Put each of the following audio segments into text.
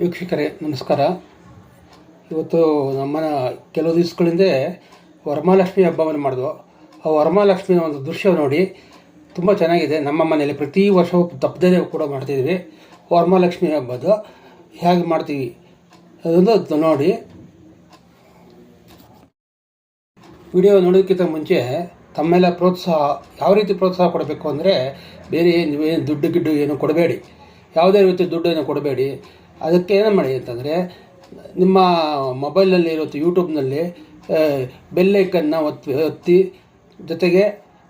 ವೀಕ್ಷಕರೇ, ನಮಸ್ಕಾರ. ಇವತ್ತು ನಮ್ಮ ಕೆಲವು ದಿವಸಗಳಿಂದ ವರಮಹಾಲಕ್ಷ್ಮಿ ಹಬ್ಬವನ್ನು ಮಾಡಿದ್ವು. ಆ ವರಮಹಾಲಕ್ಷ್ಮಿಯ ಒಂದು ದೃಶ್ಯ ನೋಡಿ, ತುಂಬ ಚೆನ್ನಾಗಿದೆ. ನಮ್ಮ ಮನೆಯಲ್ಲಿ ಪ್ರತಿ ವರ್ಷವೂ ತಪ್ಪದೇ ಕೂಡ ಮಾಡ್ತಿದ್ವಿ. ವರಮಹಾಲಕ್ಷ್ಮಿ ಹಬ್ಬದ ಹೇಗೆ ಮಾಡ್ತೀವಿ ಅದೊಂದು ನೋಡಿ. ವಿಡಿಯೋ ನೋಡೋದಕ್ಕಿಂತ ಮುಂಚೆ ತಮ್ಮೆಲ್ಲ ಪ್ರೋತ್ಸಾಹ, ಯಾವ ರೀತಿ ಪ್ರೋತ್ಸಾಹ ಕೊಡಬೇಕು ಅಂದರೆ, ಬೇರೆ ಏನು ದುಡ್ಡು ಗಿಡ್ಡು ಏನು ಕೊಡಬೇಡಿ. ಯಾವುದೇ ರೀತಿ ದುಡ್ಡನ್ನು ಕೊಡಬೇಡಿ. ಅದಕ್ಕೆ ಏನು ಮಾಡಿ ಅಂತಂದರೆ, ನಿಮ್ಮ ಮೊಬೈಲಲ್ಲಿ ಇರುತ್ತೆ ಯೂಟ್ಯೂಬ್ನಲ್ಲಿ ಬೆಲ್ಲೈಕನ್ನ ಒತ್ತಿ ಒತ್ತಿ, ಜೊತೆಗೆ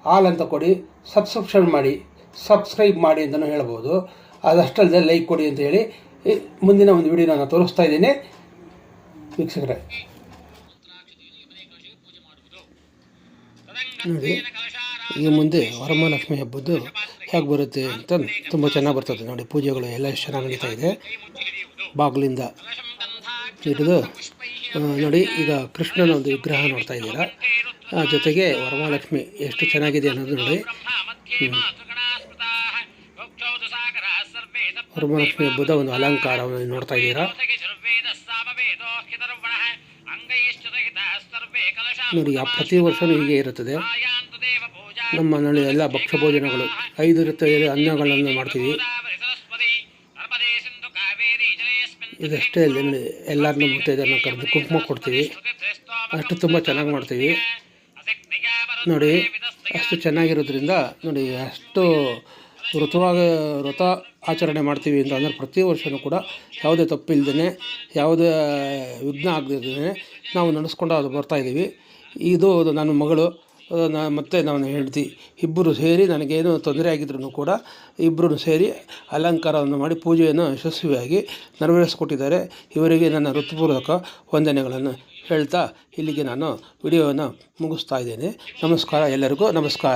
ಆಲ್ ಅಂತ ಕೊಡಿ ಸಬ್ಸ್ಕ್ರಿಪ್ಷನ್ ಮಾಡಿ ಸಬ್ಸ್ಕ್ರೈಬ್ ಮಾಡಿ ಅಂತಲೂ ಹೇಳ್ಬೋದು. ಅದಷ್ಟಲ್ಲದೆ ಲೈಕ್ ಕೊಡಿ ಅಂತ ಹೇಳಿ ಮುಂದಿನ ಒಂದು ವಿಡಿಯೋ ನಾನು ತೋರಿಸ್ತಾ ಇದ್ದೀನಿ. ವೀಕ್ಷಕರೇ. ನೋಡಿ, ಈ ಮುಂದೆ ವರಮಹಾಲಕ್ಷ್ಮಿ ಹಬ್ಬದ್ದು ಹೇಗೆ ಬರುತ್ತೆ ಅಂತ ತುಂಬ ಚೆನ್ನಾಗಿ ಬರ್ತದೆ. ನೋಡಿ, ಪೂಜೆಗಳು ಎಲ್ಲ ಎಷ್ಟು ಚೆನ್ನಾಗಿ ನಡೀತಾ ಇದೆ. ಬಾಗಿಲಿಂದ ಹಿಡಿದು ನೋಡಿ, ಈಗ ಕೃಷ್ಣನ ಒಂದು ವಿಗ್ರಹ ನೋಡ್ತಾ ಇದ್ದೀರಾ. ಜೊತೆಗೆ ವರಮಹಾಲಕ್ಷ್ಮಿ ಎಷ್ಟು ಚೆನ್ನಾಗಿದೆ ಅನ್ನೋದು ನೋಡಿ. ವರಮಹಾಲಕ್ಷ್ಮಿ ಹಬ್ಬದ ಒಂದು ಅಲಂಕಾರವನ್ನು ನೋಡ್ತಾ ಇದ್ದೀರಾ. ನೋಡಿ ಪ್ರತಿ ವರ್ಷವೂ ಹೀಗೆ ಇರುತ್ತದೆ. ನಮ್ಮ ಮನೆಯಲ್ಲಿ ಎಲ್ಲ ಭಕ್ಷ್ಯ ಭೋಜನಗಳು. ಐದು ರೀತಿಯಲ್ಲಿ ಅನ್ನಗಳನ್ನು ಮಾಡ್ತೀವಿ. ಇದಷ್ಟೇ ಅಲ್ಲಿ ಎಲ್ಲರನ್ನು ಮುತ್ತೈದೆಯನ್ನು ಕರೆದು ಕುಂಕುಮ ಕೊಡ್ತೀವಿ. ಅಷ್ಟು ತುಂಬ ಚೆನ್ನಾಗಿ ಮಾಡ್ತೀವಿ. ನೋಡಿ, ಅಷ್ಟು ಚೆನ್ನಾಗಿರೋದ್ರಿಂದ ನೋಡಿ, ಅಷ್ಟು ಋತುವಾಗ ವ್ರತ ಆಚರಣೆ ಮಾಡ್ತೀವಿ ಅಂತ ಅಂದರೆ ಪ್ರತಿ ವರ್ಷವೂ ಕೂಡ ಯಾವುದೇ ತಪ್ಪಿಲ್ದೇ ಯಾವುದೇ ವಿಘ್ನ ಆಗದೇ ನಾವು ನಡೆಸ್ಕೊಂಡು ಅದು ಬರ್ತಾಯಿದ್ದೀವಿ ಇದು ನನ್ನ ಮಗಳು ಮತ್ತು ನಾನು ಹೆಂಡತಿ ಇಬ್ಬರು ಸೇರಿ ನನಗೇನು ತೊಂದರೆ ಆಗಿದ್ರು ಕೂಡ ಇಬ್ಬರೂ ಸೇರಿ ಅಲಂಕಾರವನ್ನು ಮಾಡಿ ಪೂಜೆಯನ್ನು ಯಶಸ್ವಿಯಾಗಿ ನೆರವೇರಿಸಿಕೊಟ್ಟಿದ್ದಾರೆ. ಇವರಿಗೆ ನನ್ನ ಋತುಪೂರ್ವಕ ವಂದನೆಗಳನ್ನು ಹೇಳ್ತಾ ಇಲ್ಲಿಗೆ ನಾನು ವಿಡಿಯೋವನ್ನು ಮುಗಿಸ್ತಾ ಇದ್ದೇನೆ. ನಮಸ್ಕಾರ ಎಲ್ಲರಿಗೂ, ನಮಸ್ಕಾರ.